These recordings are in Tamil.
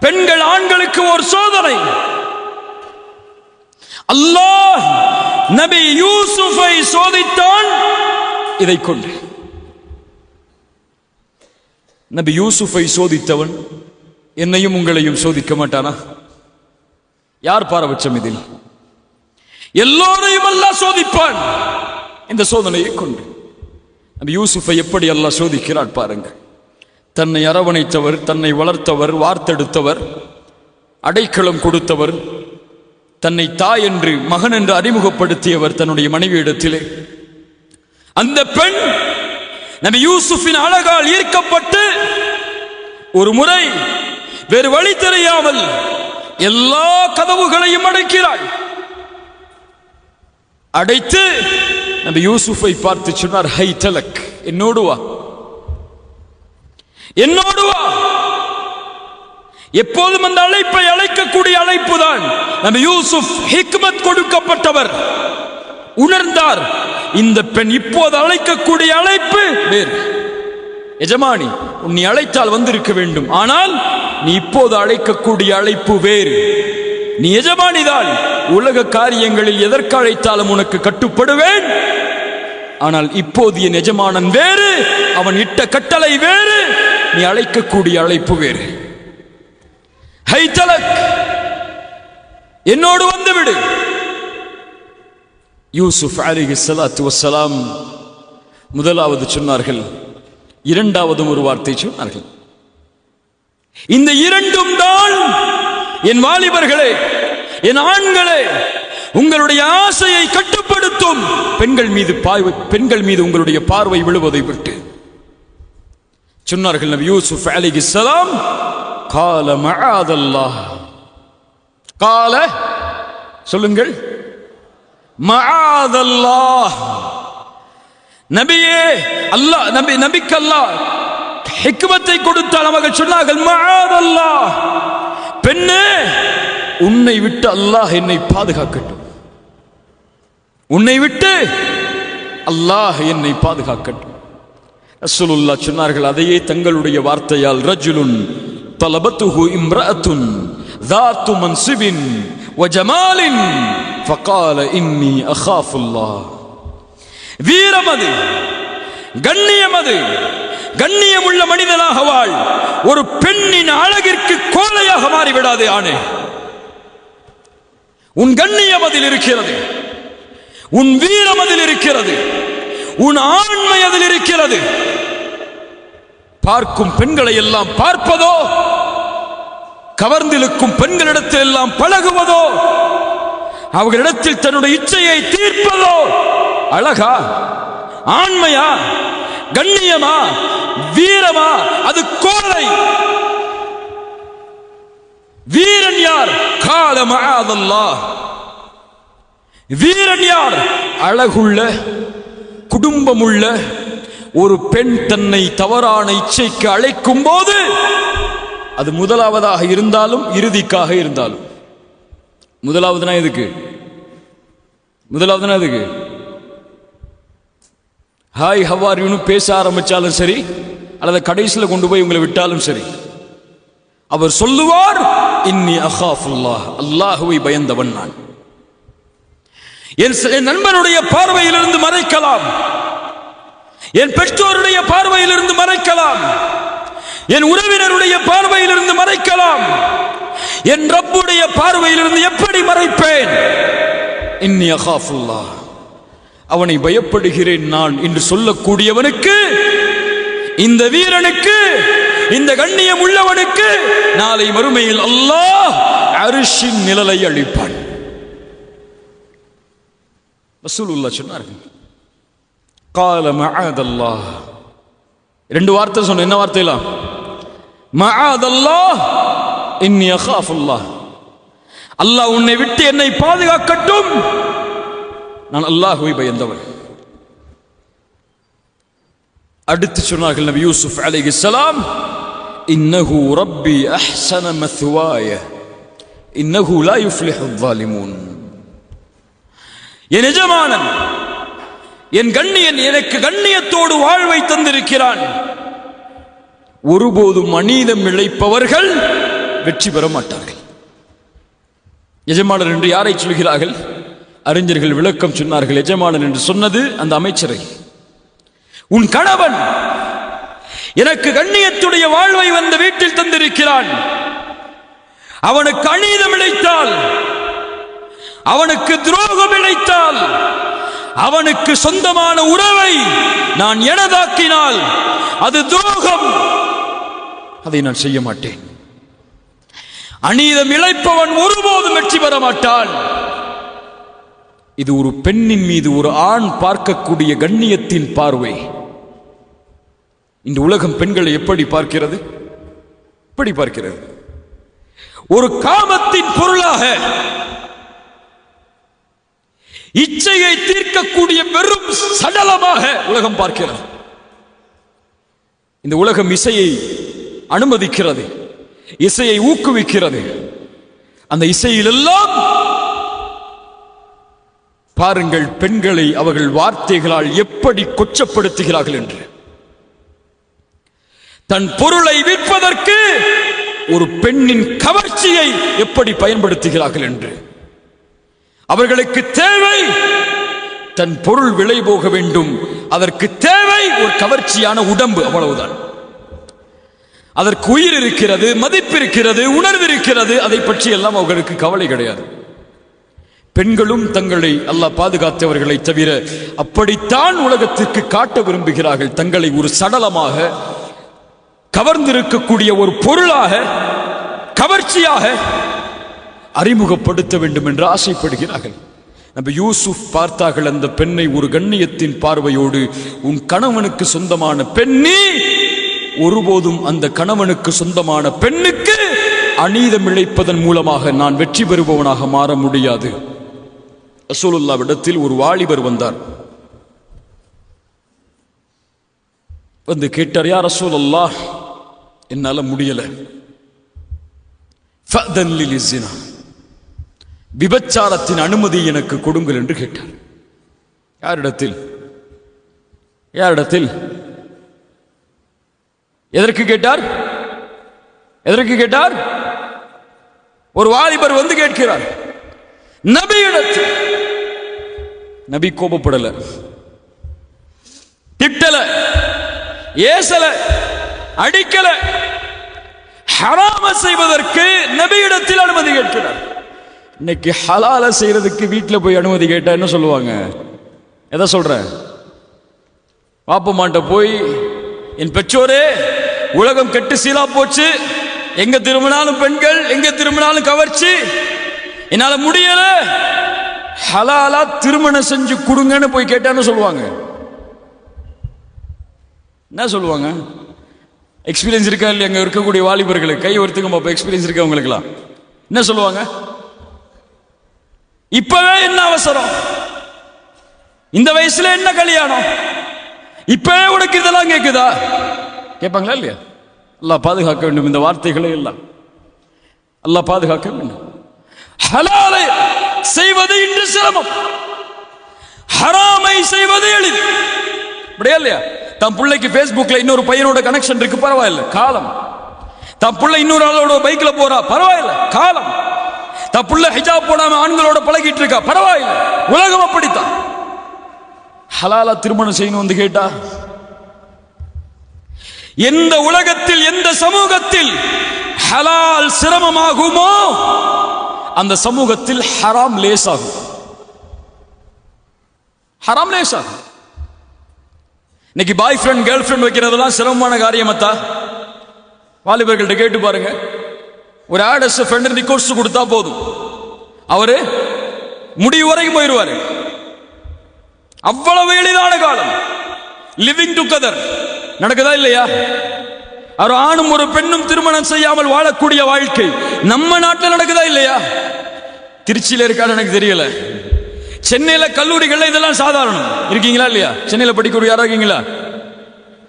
பெண்கள் ஆண்களுக்கு ஒரு சோதனை. அல்லாஹ் நபி யூசுஃபை சோதித்தான் இதை கொண்டு. நபி யூசுஃபை சோதித்தவன் என்னையும் உங்களையும் சோதிக்க மாட்டானா? யார் பாரபட்சம் இதில்? எல்லோரையும் அல்லாஹ் சோதிப்பான். இந்த சோதனையை கொண்டு. நபி யூசுஃபை எப்படி அல்லாஹ் சோதிக்கிறார் பாருங்கள். தன்னை அரவணைத்தவர் தன்னை வளர்த்தவர் வார்த்தெடுத்தவர் அடைக்கலம் கொடுத்தவர் தன்னை தாய் என்று மகன் என்று அறிமுகப்படுத்தியவர் தன்னுடைய மனைவியிடத்திலே அந்த பெண் நபி யூசுஃபின் அழகால் ஈர்க்கப்பட்டு ஒரு முறை வேறு வழி தெரியாமல் எல்லா கதவுகளையும் அடைக்கிறாள். அடைத்து நபி யூசுஃபை பார்த்து சொன்னார் ஹை தலக் என்னோடு வா. என்னோடு வா. எப்போதும் அந்த அழைப்பை அழைக்கக்கூடிய அழைப்பு தான் நம்ம யூசுப் ஹிக்மத் கொடுக்கப்பட்டவர். உணர்ந்தார். இந்த பெண் இப்போது அழைக்கக்கூடிய அழைப்பு வேறு. எஜமானி உன்னை அழைத்தால் வந்திருக்க வேண்டும். ஆனால் நீ இப்போது அழைக்கக்கூடிய அழைப்பு வேறு. நீ எஜமானிதான் உலக காரியங்களில் எதற்கு அழைத்தாலும் உனக்கு கட்டுப்படுவேன். ஆனால் இப்போது என் எஜமானன் வேறு அவன் இட்ட கட்டளை வேறு. நீ அழைக்கக்கூடிய அழைப்பு வேறு. ஹை தலக்! என்னோடு வந்துவிடு. யூசுப் அலிஹி சலாத்து வசலாம் முதலாவது சொன்னார்கள். இரண்டாவதும் ஒரு வார்த்தை சொன்னார்கள். இந்த இரண்டும் தான் என் வாலிபர்களே என் ஆண்களே உங்களுடைய ஆசையை கட்டுப்படுத்தும். பெண்கள் மீது பெண்கள் மீது உங்களுடைய பார்வை விழுவதை விட்டு சொன்னார்கள் நபி யூசுப் அலி இஸ்லாம் கால மகாதல்லா கால? சொல்லுங்கள். மகாதல்லா நபியே அல்லாஹ் நபி நபிக்கு அல்லாஹ் ஹிக்மத்தை கொடுத்தால் அவர்கள் சொன்னார்கள் மகாதல்லா பெண்ணே உன்னை விட்டு அல்லாஹ் என்னை பாதுகாக்கட்டும். உன்னை விட்டு அல்லாஹ் என்னை பாதுகாக்கட்டும். ரசூலுல்லா சொன்னார்கள் அதையே தங்களுடைய வார்த்தையால் ரஜுலுன் தலபத்துஹு இம்ரஅத்துன் ذات منصب وجمال فقال إني أخاف الله வீரமது கண்ணியமது கண்ணியமுள்ள மனிதனாக வாழ் ஒரு பெண்ணின் அழகிற்கு கோலையாக மாறிவிடாதே ஆணே உன் கண்ணியம் அதில் இருக்கிறது உன் வீரம் அதில் இருக்கிறது உன் ஆண்மை அதில் இருக்கிறது. பார்க்கும் பெண்களை எல்லாம் பார்ப்பதோ கவர்ந்திருக்கும் பெண்களிடத்தில் எல்லாம் பழகுவதோ அவர்களிடத்தில் தன்னுடைய இச்சையை தீர்ப்பதோ அழகா ஆண்மையா கண்ணியமா வீரமா அது கோலை வீரன் யார்? காலமா அதல்லா வீரன் யார்? அழகுள்ள குடும்பமுள்ள ஒரு பெண் தன்னை தவறான இச்சைக்கு அழைக்கும் போது அது முதலாவதாக இருந்தாலும் இறுதிக்காக இருந்தாலும். முதலாவதுனா எதுக்கு? முதலாவதுனா எதுக்கு? ஹாய் ஹவார் யூனு பேச ஆரம்பிச்சாலும் சரி அல்லது கடைசியில் கொண்டு போய் உங்களை விட்டாலும் சரி. அவர் சொல்லுவார் இன்னி அஹாஃபுல்லாஹ் அல்லாஹுவை பயந்தவன் நான். என் என் நண்பனுடைய பார்வையிலிருந்து மறைக்கலாம். என் பெற்றோருடைய பார்வையிலிருந்து மறைக்கலாம். என் உறவினருடைய பார்வையிலிருந்து மறைக்கலாம். என் ரப்புடைய பார்வையிலிருந்து எப்படி மறைப்பேன்? அவனை பயப்படுகிறேன் நான் என்று சொல்லக்கூடியவனுக்கு இந்த வீரனுக்கு இந்த கண்ணியம் உள்ளவனுக்கு நாளை மறுமையில் அல்லாஹ் அரிசின் நிழலை அளிப்பான். ரசூலுல்லாஹ் சொன்னார்கள் கால மஅதல்லாஹ் ரெண்டு வார்த்தை சொன்ன என்ன வார்த்தைலாம் மஅதல்லாஹ் இன்னி அகாஃபுல்லாஹ் அல்லாஹ் உன்னை விட்டு என்னை பாதுகாக்கட்டும் நான் அல்லாஹுவை பயந்தவன் அடுத்து சொன்னார்கள் நபி யூசுப் அலைஹிஸ்ஸலாம் இன்னஹு ரப்பி அஹ்ஸன மத்வாய இன்னஹு லா யுஃப்லிஹு الظالمون என் எஜமானன் என் கண்ணியன் எனக்கு கண்ணியத்தோடு வாழ்வை தந்திருக்கிறான். ஒருபோதும் மனிதம் இழைப்பவர்கள் வெற்றி பெற மாட்டார்கள். எஜமானர் என்று யாரை சொல்கிறார்கள்? அறிஞர்கள் விளக்கம் சொன்னார்கள் எஜமானன் என்று சொன்னது அந்த அமைச்சரை. உன் கணவன் எனக்கு கண்ணியத்துடைய வாழ்வை வந்த வீட்டில் தந்திருக்கிறான். அவனுக்கு அநீதம் இழைத்தால் அவனுக்கு துரோகம் இழைத்தால் அவனுக்கு சொந்தமான உறவை நான் எனதாக்கினால் அது துரோகம். அதை நான் செய்ய மாட்டேன். அநீதம் இழைப்பவன் ஒருபோதும் வெற்றி பெற மாட்டான். இது ஒரு பெண்ணின் மீது ஒரு ஆண் பார்க்கக்கூடிய கண்ணியத்தின் பார்வை. இந்த உலகம் பெண்களை எப்படி பார்க்கிறது? எப்படி பார்க்கிறது? ஒரு காமத்தின் பொருளாக இச்சையை தீர்க்கக்கூடிய வெறும் சடலமாக உலகம் பார்க்கிறது. இந்த உலகம் இசையை அனுமதிக்கிறது இசையை ஊக்குவிக்கிறது. அந்த இசையிலெல்லாம் பாருங்கள் பெண்களை அவர்கள் வார்த்தைகளால் எப்படி கொச்சப்படுத்துகிறார்கள் என்று. தன் பொருளை விற்பதற்கு ஒரு பெண்ணின் கவர்ச்சியை எப்படி பயன்படுத்துகிறார்கள் என்று. அவர்களுக்கு தேவை தன் பொருள் விலை போக வேண்டும். அதற்கு தேவை ஒரு கவர்ச்சியான உடம்பு அவ்வளவுதான். அதற்கு உயிர் இருக்கிறது மதிப்பு இருக்கிறது உணர்வு இருக்கிறது அதை பற்றி எல்லாம் அவர்களுக்கு கவலை கிடையாது. பெண்களும் தங்களை அல்லாஹ் பாதுகாத்தவர்களை தவிர அப்படித்தான் உலகத்திற்கு காட்ட விரும்புகிறார்கள். தங்களை ஒரு சடலமாக கவர்ந்திருக்கக்கூடிய ஒரு பொருளாக கவர்ச்சியாக அறிமுகப்படுத்த வேண்டும் என்று ஆசைப்படுகிறார்கள். நம்ம யூசுப் பார்த்தார்கள் அந்த பெண்ணை ஒரு கண்ணியத்தின் பார்வையோடு உன் கணவனுக்கு சொந்தமான பெண்ணி! ஒருபோதும் அந்த கணவனுக்கு சொந்தமான பெண்ணுக்கு அநீதம் இழைப்பதன் மூலமாக நான் வெற்றி பெறுபவனாக மாற முடியாது. ரசூலுல்லாவிடத்தில் ஒரு வாலிபர் வந்தார். வந்து கேட்டார் யார் அசோலல்லா என்னால முடியல. விபச்சாரத்தின் அனுமதி எனக்கு கொடுங்கள் என்று கேட்டார். யாரிடத்தில்? யாரிடத்தில்? எதற்கு கேட்டார்? எதற்கு கேட்டார்? ஒரு வாலிபர் வந்து கேட்கிறார். நபியிடத்தில். நபி கோபப்படல. திட்டல. ஏசல. அடிக்கல. ஹராம செய்வதற்கு நபியிடத்தில் அனுமதி கேட்கிறார். இன்னைக்கு ஹலால செய்யறதுக்கு வீட்டில் போய் அனுமதி கேட்டா என்ன சொல்லுவாங்க? எதை சொல்கிறேன் பாப்பமாட்ட போய் என் பெற்றோரே உலகம் கெட்டு சீலா போச்சு. எங்க திரும்பினாலும் பெண்கள் எங்க திரும்பினாலும் கவர்ச்சி. என்னால முடியல. ஹலாலா திருமணம் செஞ்சு கொடுங்கன்னு போய் கேட்டான்னு சொல்லுவாங்க? என்ன சொல்லுவாங்க? எக்ஸ்பீரியன்ஸ் இருக்கா இல்லையா? அங்கே இருக்கக்கூடிய வாலிபர்களுக்கு. கை ஒருத்துக்கு பார்ப்போம் எக்ஸ்பீரியன்ஸ் இருக்கா உங்களுக்குலாம் என்ன சொல்லுவாங்க? இப்பவே என்ன அவசரம்? இந்த வயசுல என்ன கல்யாணம்? இப்பவே உனக்கு இதெல்லாம் கேக்குதா? கேட்பாங்களா இல்லையா? எல்லாம் பாதுகாக்க வேண்டும் இந்த வார்த்தைகளே எல்லாம். எல்லாம் பாதுகாக்க வேண்டும். ஹலாலை செய்வது இன்று சிரமம். ஹராமை செய்வது எளிது. அப்படியா இல்லையா? தன் பிள்ளைக்கு ஃபேஸ்புக்ல இன்னொரு பையனோட கனெக்ஷன் இருக்கு பரவாயில்ல. காலம். தன் பிள்ளை இன்னொரு ஆளோட பைக்ல போறா பரவாயில்ல. காலம். தன் புள்ள ஹிஜாப் போடாம ஆண்களோட பழகிட்டு இருக்கா? பரவாயில்லை. உலகம் அப்படித்தான். ஹலாலா திருமணம் செய்யணும் வந்து கேட்டா? எந்த உலகத்தில் எந்த சமூகத்தில் ஹலால் சிரமமாகுமோ அந்த சமூகத்தில் ஹராம் லேசாகும். ஹராம் லேசாகும். இன்னைக்கு பாய் ஃப்ரெண்ட் கேர்ள் ஃப்ரெண்ட் வைக்கிறதெல்லாம் சிரமமான காரியமத்தா? வாலிபர்கள்ட்ட கேட்டு பாருங்க. ஒரு ஆடஸ் ஃப்ரெண்ட் ரிக்வஸ்ட் கொடுத்தா போதும் அவரு முடிவு வரைக்கும் போயிடுவாரு அவ்வளவு எளிதான காலம் லிவிங் டுகெதர் நடக்குதா இல்லையா ஒரு ஆணும் ஒரு பெண்ணும் திருமணம் செய்யாமல் வாழக்கூடிய வாழ்க்கை நம்ம நாட்டில் நடக்குதா இல்லையா திருச்சியில் இருக்கான்னு எனக்கு தெரியல சென்னையில் கல்லூரிகளில் இதெல்லாம் சாதாரணம் இருக்கீங்களா இல்லையா சென்னையில் படிக்கக்கூடிய யாராக இருக்கீங்களா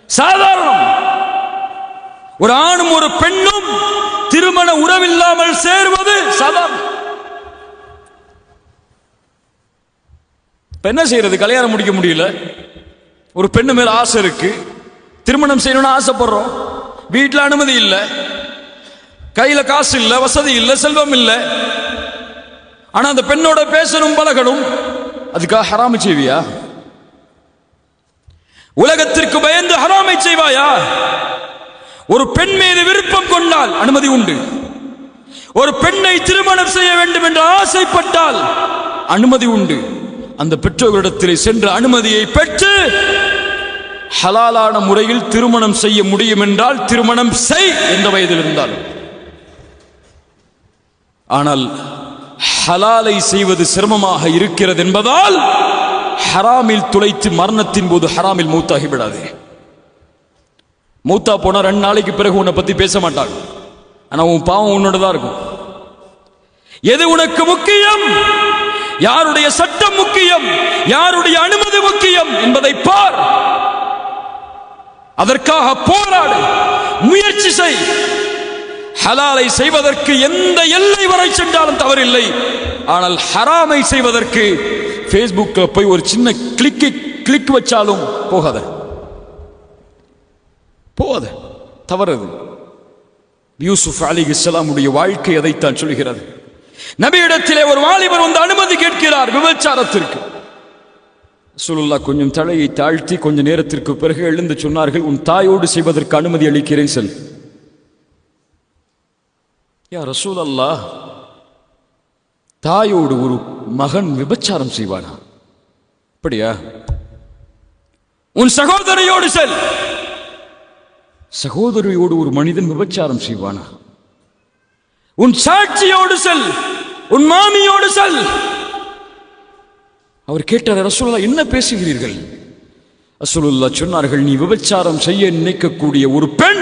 சாதாரணம் ஒரு ஆணும் ஒரு பெண்ணும் திருமண உறவில்லாமல் சேர்வது சதம். என்ன செய்யறது? கல்யாணம் முடிக்க முடியல. ஒரு பெண்ணு மேல ஆசை இருக்கு. திருமணம் செய்யணும்னு ஆசைப்படுறோம். வீட்டில் அனுமதி இல்லை. கையில காசு இல்ல வசதி இல்ல செல்வம் இல்ல. ஆனா அந்த பெண்ணோட பேசணும் பழகணும். அதுக்காக ஹராமை செய்வியா? உலகத்திற்கு பயந்து ஹராமை செய்வாயா? ஒரு பெண் மீது விருப்பம் கொண்டால் அனுமதி உண்டு. ஒரு பெண்ணை திருமணம் செய்ய வேண்டும் என்று ஆசைப்பட்டால் அனுமதி உண்டு. அந்த பெற்றோர்களிடத்திலே சென்ற அனுமதியை பெற்று ஹலாலான முறையில் திருமணம் செய்ய முடியும் என்றால் திருமணம் செய் எந்த வயதில் இருந்தாலும் ஆனால் ஹலாலை செய்வது சிரமமாக இருக்கிறது என்பதால் ஹராமில் துளைத்து மரணத்தின் போது ஹராமில் மூத்தாகி விடாது. மூத்தா போனா ரெண்டு நாளைக்கு பிறகு உன்னை பத்தி பேச மாட்டாங்க. ஆனா உன் பாவம் உன்னோட தான் இருக்கும். எது உனக்கு முக்கியம்? யாருடைய சட்டம் முக்கியம்? யாருடைய அனுமதி முக்கியம்? என்பதை பார். அதற்காக போராடு. முயற்சி செய். ஹலாலை செய்வதற்கு எந்த எல்லை வரை சென்றாலும் தவறில்லை. ஆனால் ஹராமை செய்வதற்கு ஃபேஸ்புக்கில் போய் ஒரு சின்ன கிளிக்கு கிளிக் வச்சாலும் போகாத. போகாத தவறது. யூசுப் அலி இஸ்லாமுடைய வாழ்க்கை அதைத்தான் சொல்கிறது. நபியிடத்திலே ஒரு வாலிபர் வந்து அனுமதி கேட்கிறார் விபச்சாரத்திற்கு. சுலுல்லா கொஞ்சம் தலையை தாழ்த்தி கொஞ்ச நேரத்திற்கு பிறகு எழுந்து சொன்னார்கள் உன் தாயோடு செய்வதற்கு அனுமதி அளிக்கிறேன் செல். யா ரசூல் அல்லா தாயோடு ஒரு மகன் விபச்சாரம் செய்வானா? அப்படியா? உன் சகோதரியோடு செல். சகோதரியோடு ஒரு மனிதன் விபச்சாரம் செய்வானா? உன் சாட்சியோடு செல் உன் மாமியோடு செல். அவர் கேட்டார் ரசூல்லா என்ன பேசுகிறீர்கள்? ரசூலுல்லா சொன்னார்கள் நீ விபச்சாரம் செய்ய நினைக்கக்கூடிய ஒரு பெண்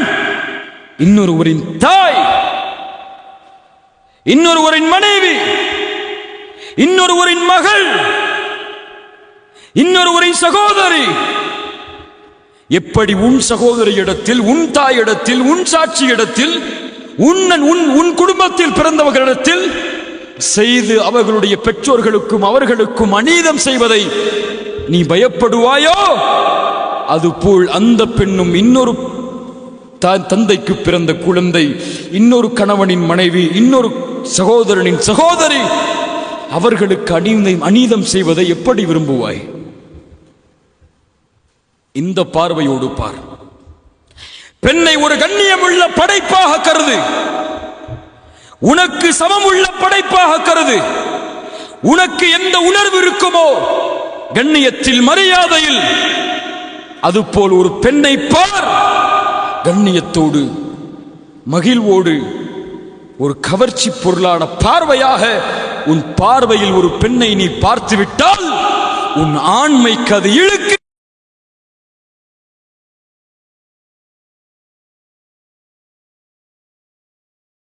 இன்னொருவரின் தாய் இன்னொருவரின் மனைவி இன்னொருவரின் மகள் இன்னொருவரின் சகோதரி எப்படி உன் சகோதரியிடத்தில் உன் தாய் இடத்தில் உன் சாட்சியிடத்தில் உன்னன் உன் உன் குடும்பத்தில் பிறந்தவர்களிடத்தில் செய்து அவர்களுடைய பெற்றோர்களுக்கும் அவர்களுக்கும் அநீதம் செய்வதை நீ பயப்படுவாயோ? அதுபோல் அந்த பெண்ணும் இன்னொரு தந்தைக்கு பிறந்த குழந்தை இன்னொரு கணவனின் மனைவி இன்னொரு சகோதரனின் சகோதரி அவர்களுக்கு அநீதம் அநீதம் செய்வதை எப்படி விரும்புவாய்? இந்த பார்வையோடு பார். பெண்ணை ஒரு கண்ணியமுள்ள படைப்பாக கருது. உனக்கு சமம் உள்ள படைப்பாக கருது. உனக்கு எந்த உணர்வு இருக்குமோ கண்ணியத்தில் மரியாதையில். அதுபோல் ஒரு பெண்ணை பார். கண்ணியத்தோடு மகிழ்வோடு ஒரு கவர்ச்சி பொருளான பார்வையாக உன் பார்வையில் ஒரு பெண்ணை நீ பார்த்து விட்டால் உன் ஆண்மைக்கு அது இழுக்கு.